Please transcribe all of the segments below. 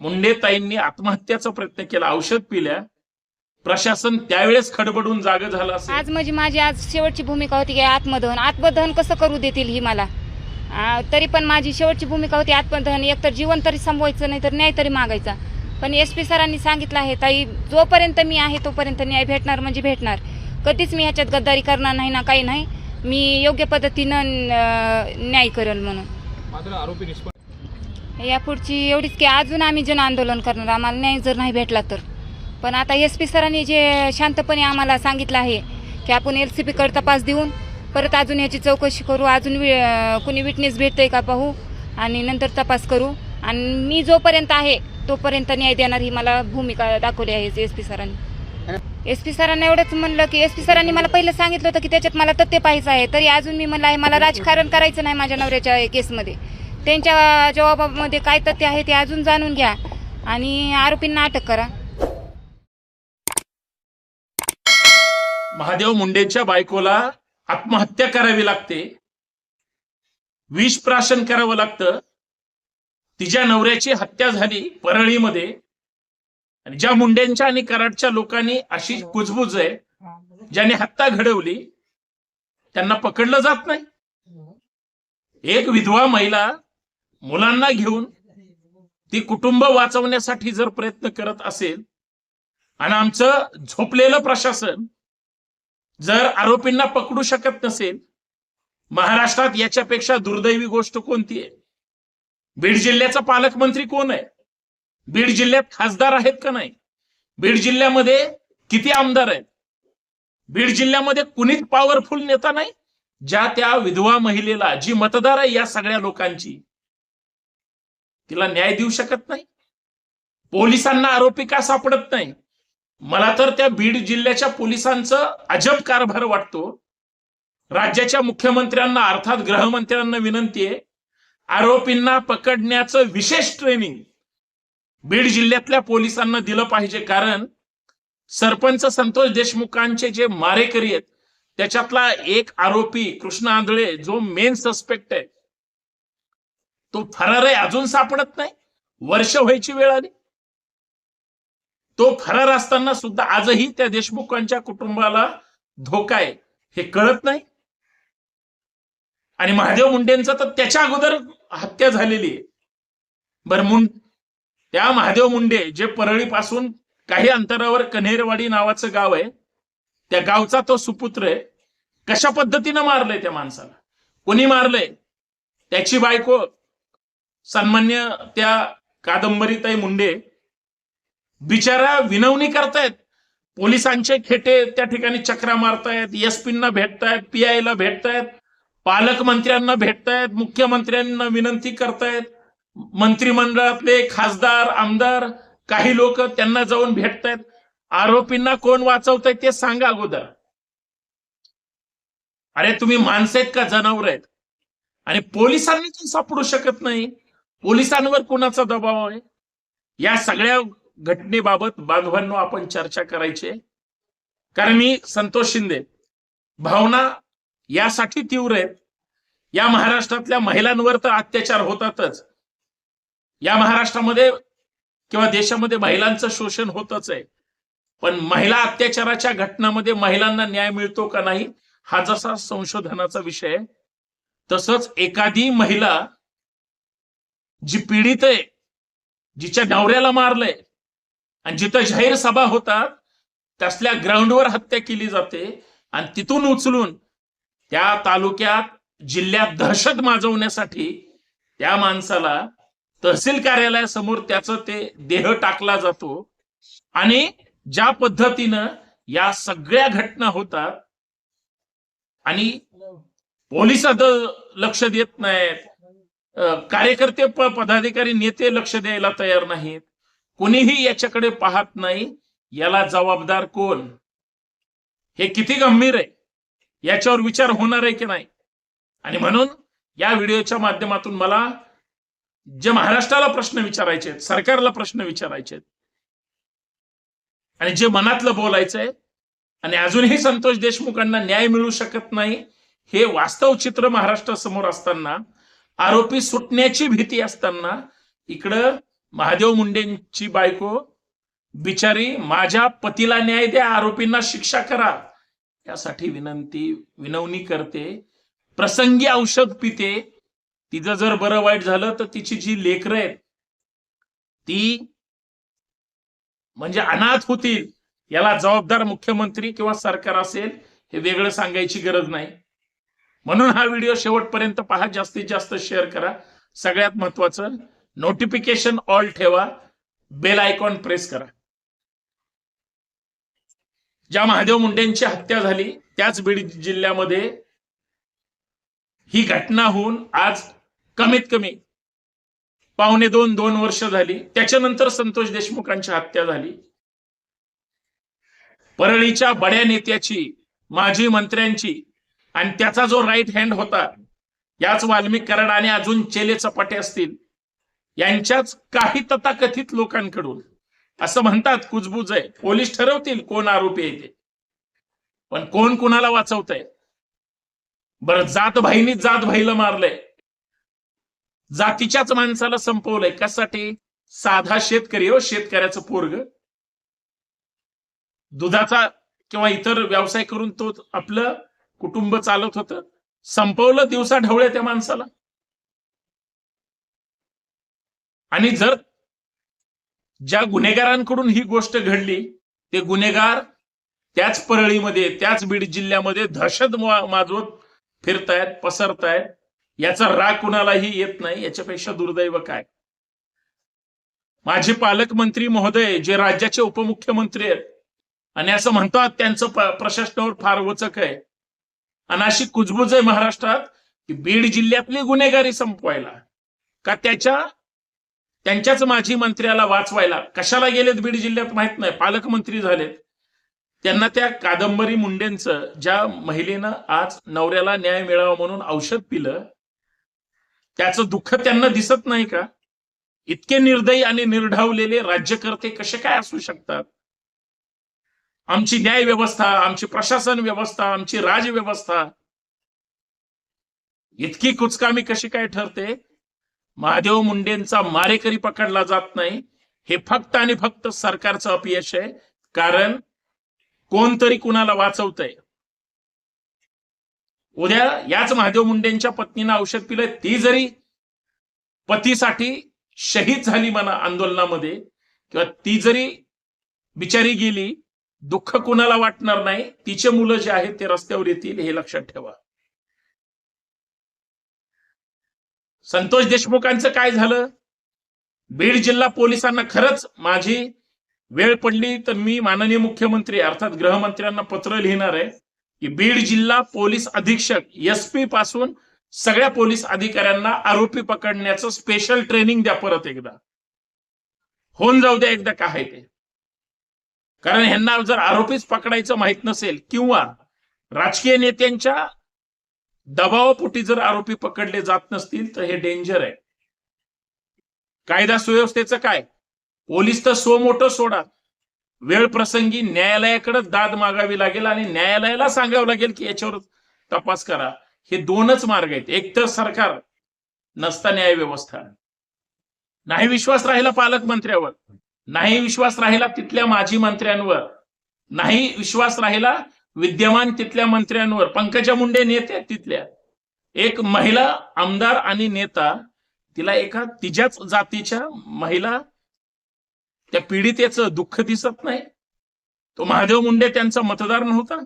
मुंडेताईंनी आत्महत्याचा प्रयत्न केला. औषध पिल्या. प्रशासन त्यावेळेस खडबडून जाग झालं असेल. आज म्हणजे माझी आज शेवटची भूमिका होती की आत्मदहन. आत्मदहन कसं करू देतील ही मला? आ, तरी पण माझी शेवटची भूमिका होती आत्मदहन. एकतर जीवन तरी संपवायचं नाही तर न्याय तरी मागायचा. पण एस पी सरांनी सांगितलं आहे ताई जोपर्यंत मी आहे तोपर्यंत न्याय भेटणार म्हणजे भेटणार. कधीच मी ह्याच्यात गद्दारी करणार नाही ना काही नाही. मी योग्य पद्धतीनं न्याय करेल म्हणून. मात्र आरोपी निष्पन्न यापुढची एवढीच की अजून आम्ही जन आंदोलन करणार. आम्हाला न्याय जर नाही भेटला तर. पण आता एस पी सरांनी जे शांतपणे आम्हाला सांगितलं आहे की आपण एल सी पीकडे तपास देऊन परत अजून याची चौकशी करू अजून वि- कुणी विटनेस भेटतंय का पाहू आणि नंतर तपास करू. आणि मी जोपर्यंत आहे तोपर्यंत न्याय देणार ही मला भूमिका दाखवली आहे एस पी सरांनी. एस पी सरांना एवढंच म्हणलं की एस पी सरांनी मला पहिलं सांगितलं होतं की त्याच्यात मला तथ्य पाहायचं आहे. तरी अजून मी म्हणलं आहे मला राजकारण करायचं नाही माझ्या नवऱ्याच्या केसमध्ये. त्यांच्या जबाबामध्ये काय तथ्य आहे ते अजून जाणून घ्या आणि आरोपींना अटक करा. महादेव मुंडेच्या बायकोला आत्महत्या करावी लागते. विष प्राशन करावं लागतं. तिच्या नवऱ्याची हत्या झाली परळीमध्ये. आणि ज्या मुंडेंच्या आणि कराडच्या लोकांनी अशी कुजबुज आहे ज्याने हत्या घडवली त्यांना पकडलं जात नाही. एक विधवा महिला मुलांना घेऊन ती कुटुंब वाचवण्यासाठी जर प्रयत्न करत असेल आणि आमचं झोपलेलं प्रशासन जर आरोपींना पकडू शकत नसेल महाराष्ट्रात याच्यापेक्षा दुर्दैवी गोष्ट कोणती आहे? बीड जिल्ह्याचा पालकमंत्री कोण आहे? बीड जिल्ह्यात खासदार आहेत का नाही? बीड जिल्ह्यामध्ये किती आमदार आहेत? बीड जिल्ह्यामध्ये कुणीच पॉवरफुल नेता नाही ज्या त्या विधवा महिलेला जी मतदार आहे या सगळ्या लोकांची. तिला न्याय देऊ शकत नाही. पोलिसांना आरोपी का सापडत नाही? मला तर त्या बीड जिल्ह्याच्या पोलिसांचं अजब कारभार वाटतो. राज्याच्या मुख्यमंत्र्यांना अर्थात गृहमंत्र्यांना विनंती आहे आरोपींना पकडण्याचं विशेष ट्रेनिंग बीड जिल्ह्यातल्या पोलिसांना दिलं पाहिजे. कारण सरपंच संतोष देशमुखांचे जे मारेकरी आहेत त्याच्यातला एक आरोपी कृष्ण आंधळे जो मेन सस्पेक्ट आहे तो फरार आहे अजून सापडत नाही. वर्ष व्हायची वेळ आली. तो फरार असताना सुद्धा आजही त्या देशमुखांच्या कुटुंबाला धोका आहे. हे कळत नाही. आणि महादेव मुंडेंचा तर त्याच्या अगोदर हत्या झालेली आहे. बर मुं त्या महादेव मुंडे जे परळीपासून काही अंतरावर कन्हेरवाडी नावाचं गाव आहे त्या गावचा तो सुपुत्र आहे. कशा पद्धतीनं मारलंय त्या माणसाला? कोणी मारलंय? त्याची बायको सन्मान्य त्या कादंबरीताई मुंडे बिचारा विनवणी करतायत. पोलिसांचे खेटे त्या ठिकाणी चक्रा मारतायत एसपींना भेटतायत पी आय ला भेटतायत पालकमंत्र्यांना भेटतायत मुख्यमंत्र्यांना विनंती करतायत. मंत्रिमंडळातले खासदार आमदार काही लोक त्यांना जाऊन भेटतायत. आरोपींना कोण वाचवतायत ते सांगा अगोदर. अरे तुम्ही माणसं आहेत का? जनावर आहेत. आणि पोलिसांनी पण सापडू शकत नाही. पोलिसांवर कोणाचा दबाव आहे? या सगळ्या घटनेबाबत बांधवांनो आपण चर्चा करायची कारण मी संतोष शिंदे भावना यासाठी तीव्र आहेत. या महाराष्ट्रातल्या महिलांवर तर अत्याचार होतातच. या महाराष्ट्रामध्ये किंवा देशामध्ये महिलांचं शोषण होतच आहे. पण महिला अत्याचाराच्या घटनामध्ये महिलांना न्याय मिळतो का नाही हा जसा संशोधनाचा विषय आहे तसंच एखादी महिला जी पीडित आहे जिच्या नवऱ्याला मारलंय आणि जिथं जाहीर सभा होतात तसल्या ग्राउंडवर हत्या केली जाते आणि तिथून उचलून त्या तालुक्यात जिल्ह्यात दहशत माजवण्यासाठी त्या माणसाला तहसील कार्यालयासमोर त्याचं ते देह टाकला जातो. आणि ज्या पद्धतीनं या सगळ्या घटना होतात आणि पोलीस लक्ष देत नाहीत कार्यकर्ते पदाधिकारी नेते लक्ष द्यायला तयार नाहीत. कोणीही याच्याकडे पाहत नाही. याला जबाबदार कोण? हे किती गंभीर आहे? याच्यावर विचार होणार आहे की नाही? आणि म्हणून या व्हिडिओच्या माध्यमातून मला जे महाराष्ट्राला प्रश्न विचारायचे आहेत सरकारला प्रश्न विचारायचे आहेत आणि जे मनातलं बोलायचंय आणि अजूनही संतोष देशमुखांना न्याय मिळू शकत नाही हे वास्तव चित्र महाराष्ट्रासमोर असताना आरोपी सुटण्याची भीती असताना इकडं महादेव मुंडेंची बायको बिचारी माझ्या पतीला न्याय द्या आरोपींना शिक्षा करा. यासाठी विनंती विनवणी करते. प्रसंगी औषध पिते. तिचं जर बरं वाईट झालं तर तिची जी लेकरं आहेत ती म्हणजे अनाथ होतील. याला जबाबदार मुख्यमंत्री किंवा सरकार असेल हे वेगळं सांगायची गरज नाही. म्हणून हा व्हिडिओ शेवटपर्यंत पहा जास्तीत जास्त शेअर करा. सगळ्यात महत्वाचं नोटिफिकेशन ऑल ठेवा बेल आयकॉन प्रेस करा. ज्या महादेव मुंडेंची हत्या झाली त्याच बीड जिल्ह्यामध्ये ही घटना होऊन आज कमीत कमी पावणे दोन दोन वर्ष झाली. त्याच्यानंतर संतोष देशमुखांची हत्या झाली. परळीच्या बड्या नेत्याची माजी मंत्र्यांची आणि त्याचा जो राईट हँड होता याच वाल्मिक कराड आणि अजून चेले चपाटे असतील यांच्याच काही तथाकथित लोकांकडून असं म्हणतात कुजबुज आहे. पोलीस ठरवतील कोण आरोपी आहे ते. पण कोण कुणाला वाचवतंय? बरं जात भाईनी जात भाईला मारलंय. जातीच्याच माणसाला संपवलंय. कशासाठी? साधा शेतकरी हो शेतकऱ्याचं पोरग. दुधाचा किंवा इतर व्यवसाय करून तो आपलं कुटुंब चालत होतं. संपवलं दिवसा ढवळे त्या माणसाला. आणि जर ज्या गुन्हेगारांकडून ही गोष्ट घडली ते गुन्हेगार त्याच परळीमध्ये त्याच बीड जिल्ह्यामध्ये दहशत माजवत फिरतायत पसरतायत. याचा राग कुणालाही येत नाही याच्यापेक्षा दुर्दैव काय? माझे पालकमंत्री महोदय जे राज्याचे उपमुख्यमंत्री आहेत आणि असं म्हणतात त्यांचं प्रशासनावर फार वचक आहे. आणि अशी कुजबुज आहे महाराष्ट्रात की बीड जिल्ह्यातली गुन्हेगारी संपवायला. का त्याच्या त्यांच्याच माजी मंत्र्याला वाचवायला. कशाला गेलेत बीड जिल्ह्यात माहीत नाही. पालकमंत्री झालेत. त्यांना त्या कादंबरी मुंडेंचं ज्या महिलेनं आज नवऱ्याला न्याय मिळावा म्हणून औषध पिलं त्याचं दुःख त्यांना दिसत नाही का? इतके निर्दयी आणि निर्ढावलेले राज्यकर्ते कसे काय असू शकतात? आमची न्याय व्यवस्था आमची प्रशासन व्यवस्था आमची राजव्यवस्था. इतकी कुचकामी कशी काय ठरते? महादेव मुंडेंचा मारेकरी पकडला जात नाही. हे फक्त आणि फक्त सरकारचं अपयश आहे. कारण कोणतरी कुणाला वाचवतंय? उद्या याच महादेव मुंडेंच्या पत्नीनं औषध पिलंय. ती जरी पतीसाठी शहीद झाली म्हणा आंदोलनामध्ये किंवा ती जरी बिचारी गेली दुःख कुणाला वाटणार नाही? तिचे मुलं जे आहेत ते रस्त्यावर येतील हे लक्षात ठेवा. संतोष देशमुखांचं काय झालं? बीड जिल्हा पोलिसांना खरंच माझी वेळ पडली तर मी माननीय मुख्यमंत्री अर्थात गृहमंत्र्यांना पत्र लिहिणार आहे की बीड जिल्हा पोलीस अधीक्षक एस पी पासून सगळ्या पोलीस अधिकाऱ्यांना आरोपी पकडण्याचं स्पेशल ट्रेनिंग द्या परत एकदा. होऊन जाऊ द्या एकदा काय ते. कारण ह्यांना जर आरोपीच पकडायचं माहीत नसेल किंवा राजकीय नेत्यांच्या दबावापोटी जर आरोपी पकडले जात नसतील तर हे डेंजर आहे. कायदा सुव्यवस्थेचं काय? पोलीस तर सो मोठं सोडा. वेळ प्रसंगी न्यायालयाकडे दाद मागावी लागेल आणि न्यायालयाला सांगावं लागेल की याच्यावर तपास करा. हे दोनच मार्ग आहेत. एक तर सरकार नसता न्याय व्यवस्था नाही विश्वास राहिला पालकमंत्र्यावर. नाही विश्वास राहिला तिथल्या माजी मंत्र्यांवर. नाही विश्वास राहिला विद्यमान तिथल्या मंत्र्यांवर. पंकजा मुंडे नेते तिथल्या. एक महिला आमदार आणि नेता तिला एका तिच्याच जातीच्या महिला त्या पीडितेचं दुःख दिसत नाही. तो महादेव मुंडे त्यांचा मतदार नव्हता.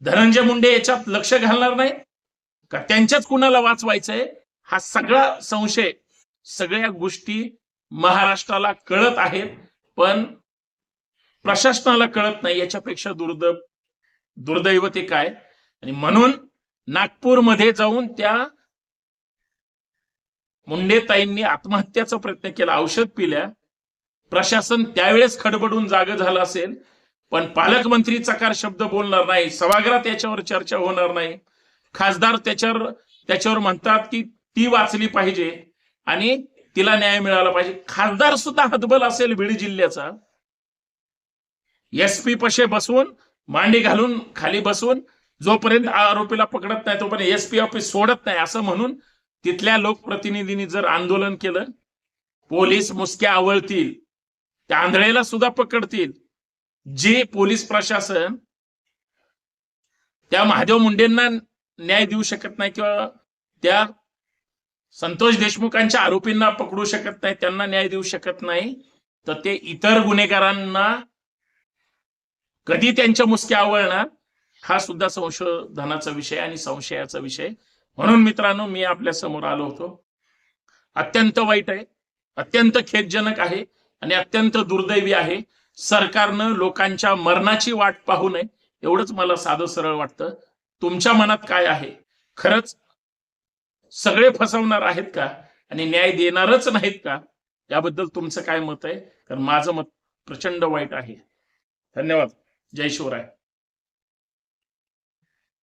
धनंजय मुंडे याच्यात लक्ष घालणार नाही. का त्यांच्याच कुणाला वाचवायचंय? हा सगळा संशय सगळ्या गोष्टी महाराष्ट्राला कळत आहेत पण प्रशासनाला कळत नाही याच्यापेक्षा दुर्दैव दुर्दैव ते काय? आणि म्हणून नागपूरमध्ये जाऊन त्या मुंडेताईंनी आत्महत्याचा प्रयत्न केला औषध पिल्या. प्रशासन त्यावेळेस खडबडून जाग झालं असेल पण पालकमंत्री चकार शब्द बोलणार नाही सभागृहात याच्यावर चर्चा होणार नाही. खासदार त्याच्यावर त्याच्यावर म्हणतात की ती वाचली पाहिजे. आणि तिला न्याय मिळाला पाहिजे. खासदार सुद्धा हतबल असेल बीड जिल्ह्याचा. एस पी पशे बसवून मांडी घालून खाली बसवून जोपर्यंत आरोपीला पकडत नाही तोपर्यंत एस पी ऑफिस सोडत नाही असं म्हणून तिथल्या लोकप्रतिनिधींनी जर आंदोलन केलं पोलीस मुसक्या आवळतील त्या आंधळेला सुद्धा पकडतील. जे पोलीस प्रशासन त्या महादेव मुंडेंना न्याय देऊ शकत नाही किंवा त्या संतोष देशमुखांच्या आरोपींना पकडू शकत नाही त्यांना न्याय देऊ शकत नाही. तर ते इतर गुन्हेगारांना कधी त्यांच्या मुसक्या आवळणार हा सुद्धा संशोधनाचा विषय आणि संशयाचा विषय. म्हणून मित्रांनो मी आपल्यासमोर आलो होतो. अत्यंत वाईट आहे अत्यंत खेदजनक आहे आणि अत्यंत दुर्दैवी आहे. सरकारनं लोकांच्या मरणाची वाट पाहू नये एवढंच मला साधं सरळ वाटतं. तुमच्या मनात काय आहे? खरंच सगळे फसवणार आहेत का? आणि न्याय देणारच नाहीत का? याबद्दल तुमचं काय मत आहे? कारण माझं मत प्रचंड वाईट आहे. धन्यवाद. जय शिवराय.